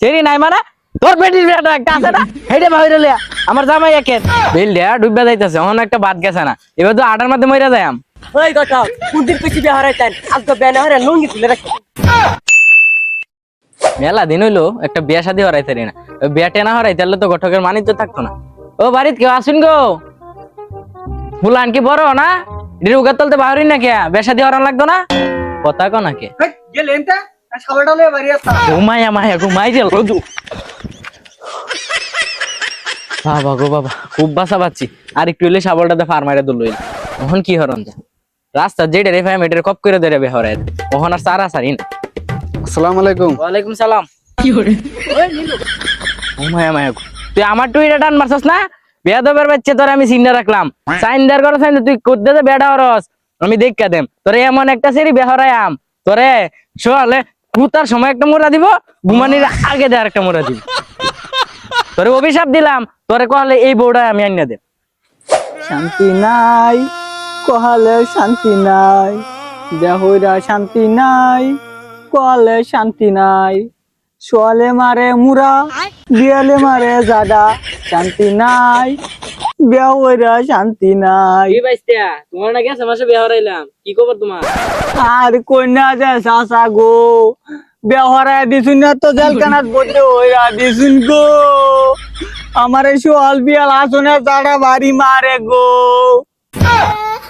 সেরি নাই মানে? তোর বেটির বেটা একটা আছে না? হেডে বাইরে লিয়া আমার জামাই একের বিল দেয়া ডুববা যাইতাছে অহন একটা বাদ গেছে না। এবার তো আটার মধ্যে মইরা যায় আম। ওই কথা কুন্দির পিছি বিয়ে হারাইতেন। আজকে বেনে হারে লুঙ্গি তুলে রাখতেন মেলা দিন হইল একটা বিয়া শাদি হরাইতে না। ওই বিয়া টেনা হরাইতে তো গঠকের মানি তো থাকতো না। ও বাড়িত কেউ আসুন গো। ফুলান কি বড় না? উগার তলতে বাহরি না কে বিয়া শাদি হরান লাগতো না? কথা কো না কে গেলেন তা ঘুমাইয়া মায়া ঘুমাই রোজু। বাবা গো বাবা খুব বাসা পাচ্ছি আর একটু হইলে সাবলটাতে তখন কি হরন যা। রাস্তা যেটা রে ফ্যাম এটার কপ করে দেবে ওহন আর সারা সারি না। আসসালামু আলাইকুম। ওয়ালাইকুম সালাম। কি করে ও মায়া মায়া তুই আমার টুইটা টান মারছস না? বেয়াদবের বাচ্চা তোর আমি চিন্তা রাখলাম। সাইন্দার করে সাইন তুই করতে দে বেড়া হরস। আমি দেখা দেম। তোরে এমন একটা সেরি বেহরাই আম। তোরে শোয়ালে কুতার সময় একটা মোড়া দিব, ঘুমানির আগে দে আরেকটা মোড়া দিব। তোরে অভিশাপ দিলাম, তোরে কহলে এই বউটা আমি আনিয়ে দেব। শান্তি নাই, কহালে শান্তি নাই দেহরা শান্তি নাই, কহালে শান্তি নাই। সোয়ালে মারে মুরা বিয়ালে মারে জাডা শান্তি নাই বেহরা শান্তি নাই। কি বাইস্তা তোমার না গেছে মাসে বেহরাইলাম কি খবর তোমার? আর কন্যা যে গো। বেহরা দিছুন না তো জেলখানাত বলতে ওইরা দিছুন গো। আমার এই সোয়াল বিয়াল আসনে জাডা বাড়ি মারে গো।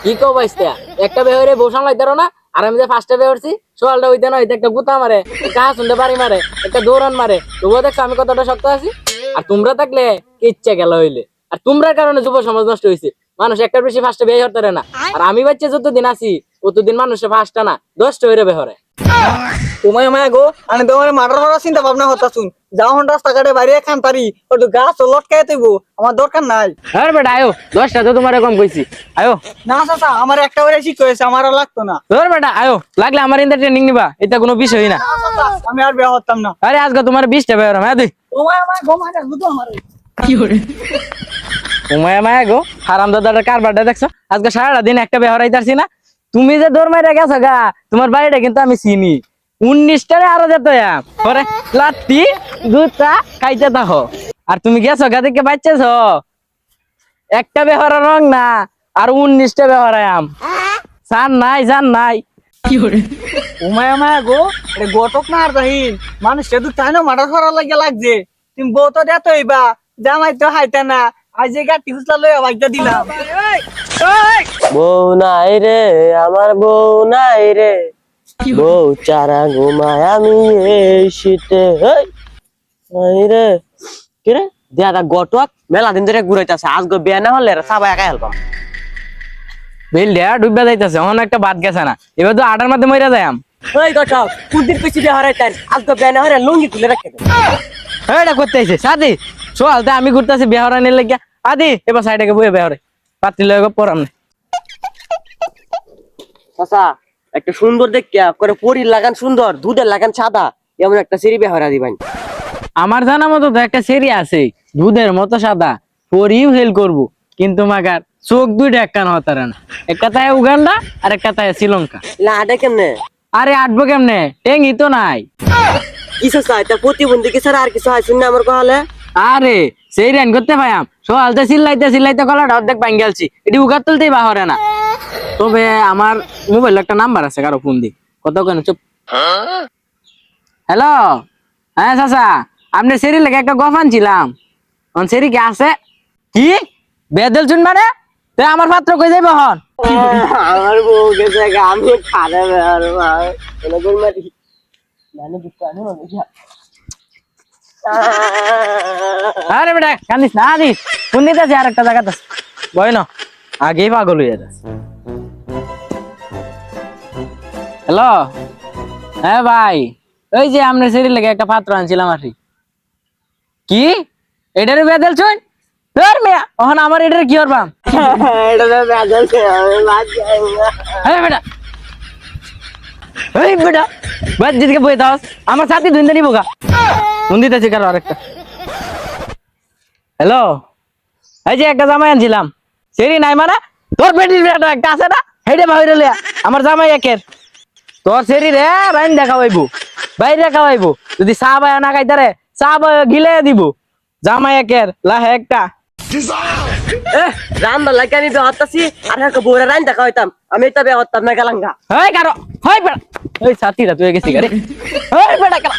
কি কো বাইস্তা একটা বেহরে বউ সামলাইতে পারো না? আর আমি যে ফার্স্টে বেহরছি সোয়ালটা হইতে না একটা গুতা মারে একটা হাসুনতে বাড়ি মারে একটা দৌড়ান মারে। তবুও দেখছ আমি কতটা শক্ত আছি? আর তোমরা থাকলে ইচ্ছা গেল হইলে। আর তোমরা কারণে যুব সমাজ নষ্ট হয়েছে মানুষ একটা বেশি ফার্স্টে বিয়ে হতে না। আর আমি বাচ্চা যতদিন আছি ততদিন মানুষের ফার্স্টটা না দশটা হইরে বেহরে তোমায় মায়া গো আমি তোমার মার্ডার করার চিন্তা ভাবনা হতা শুন যাও হন রাস্তাঘাটে বাইরে খান পারি ওটু গাছ ও লটকাই দেব আমার দরকার নাই। আরে বেটা আয়ো দশটা তো তোমার কম কইছি। আয়ো। না চাচা আমার একটা করে শিখ হয়েছে আমার আর লাগতো না। ধর বেটা আয়ো লাগলে আমার ইন্দা ট্রেনিং নিবা এটা কোনো বিষয় না। না, আমি আর বিয়ে হতাম না। আরে আজকে তোমার বিশটা বেহরাম হ্যাঁ তুই তোমায় আমার গো মারা বুঝো আমার। উমায়া মায়া গো হারাম দাদার কারবারটা দেখছ? আজকে সারাটা দিন একটা বেহরাই তারছি না। তুমি যে দৌড় মাইরা গেছো গা তোমার বাড়িটা কিন্তু আমি চিনি। উনিশটারে আরও যেত পরে লাত্তি দুটা খাইতে থাকো। আর তুমি গেছো গা দেখে বাচ্চাছ একটা বেহরা রং না আর উনিশটা বেহরাই আম। জান নাই জান নাই। উমায় মায়া গো এটা গটক না আর তাহিন মানুষ সেদু তাই না মার্ডার করার লাগে লাগছে। তুমি বউ তো দেত হইবা জামাই তো হাইতা না। আজ যে গাটি হুসলা লইয়া বাইকটা দিলাম। বউ নাই রে আমার বউ নাই রে। বউ চারা ঘুমায় আমি এই শীতে। নাই রে। কি রে? দাদা গটক মেলা দিন ধরে ঘুরাইতেছে। আজকে বিয়ে না হলে সবাই একা হেল্পাম বিল দেয়া ডুববা যাইতেছে অন একটা বাদ গেছে না। এবার তো আটার মধ্যে মরে যায় আম। ওই গটক কুন্দির পিছি বিয়ে হারাইতেন আজকে বিয়ে না হলে লুঙ্গি তুলে রাখতেন এটা করতে আইছে সাদি চল তা আমি ঘুরতেছি বেহরা নিয়ে লাগিয়া। আদি এবার সাইডে বয়ে বেহরে। পাত্রি লগে পরাম না। চাচা একটা সুন্দর দেখিয়া করে পরির লাগান সুন্দর দুধের লাগান সাদা এমন একটা সিঁড়ি বিয়ে হারা দিবেন। আমার জানা মতো তো একটা সেরি আছে দুধের মতো সাদা। পরিও হেল করব কিন্তু মাগার চোখ দুইটা একখান হতারে না। একটা তাই উগান্ডা আর এক কথায় শ্রীলঙ্কা। লাডে কেমনে? আরে আটবো কেমনে? টেঙ্গি তো নাই। কিছু চাই তা প্রতিবন্ধী কি ছাড়া আর কিছু হয়? শুনে আমার কহলে? আরে, সেই রেন করতে পাইয়াম। সোয়ালতে চিল্লাইতে চিল্লাইতে গলাটা অর্ধেক ভাঙ গেলছি। এটি উগার তুলতেই বাহরে না। তবে আমার মোবাইল একটা নাম্বার আছে, কারও ফোন দি। কত কেন চুপ? হ্যালো হ্যাঁ চাচা। আপনি সেরি লেগে একটা গফ আনছিলাম। অন সেরি কি আছে? কি? বেদল চুন মানে? তে আমার পাত্র কই যাইব হন আমার বউ গেছে আমি মানে বুঝা আরে বেটা, কান্দিস না দিস ফোন দিতেছি আর একটা জায়গাতে বয় না, আগেই পাগল হয়ে যাচ্ছে। হ্যালো? হ্যাঁ ভাই, ওই যে আমরা সেরি লেগে একটা পাত্র আনছিলাম আর কি। এটারে বেদল চুন? তোর মেয়া ওখানে আমার এটারে কি করবাম? হ্যাঁ বেটা বেটা, বাদ যেদিকে বই দাও। আমার সাথে দুই দিনই বোকা ফোন দিতেছি কারও আরেকটা। হ্যালো এই যে একটা জামাই আনছিলাম। সেরি নাই মানে? তোর বেটির বেটা একটা আছে না? হেডে বাইরে লিয়া আমার জামাই একের। তোর সেরি রে বাইন দেখা পাইবো বাইরে দেখা পাইবো যদি চা বায়া না খাইতারে চা ব- গিলে দিব। জামাই একের লাহে একটা। এ রান্না লাগে আমি বিয়া হতাছি আর একটা বউরা রান দেখা হইতাম আমি তো বিয়া হতাম না গেলাঙ্গা হেই কারও হেই বেড়া ওই সাথীরা তুই গেছি গারে হেই বেড়া কারা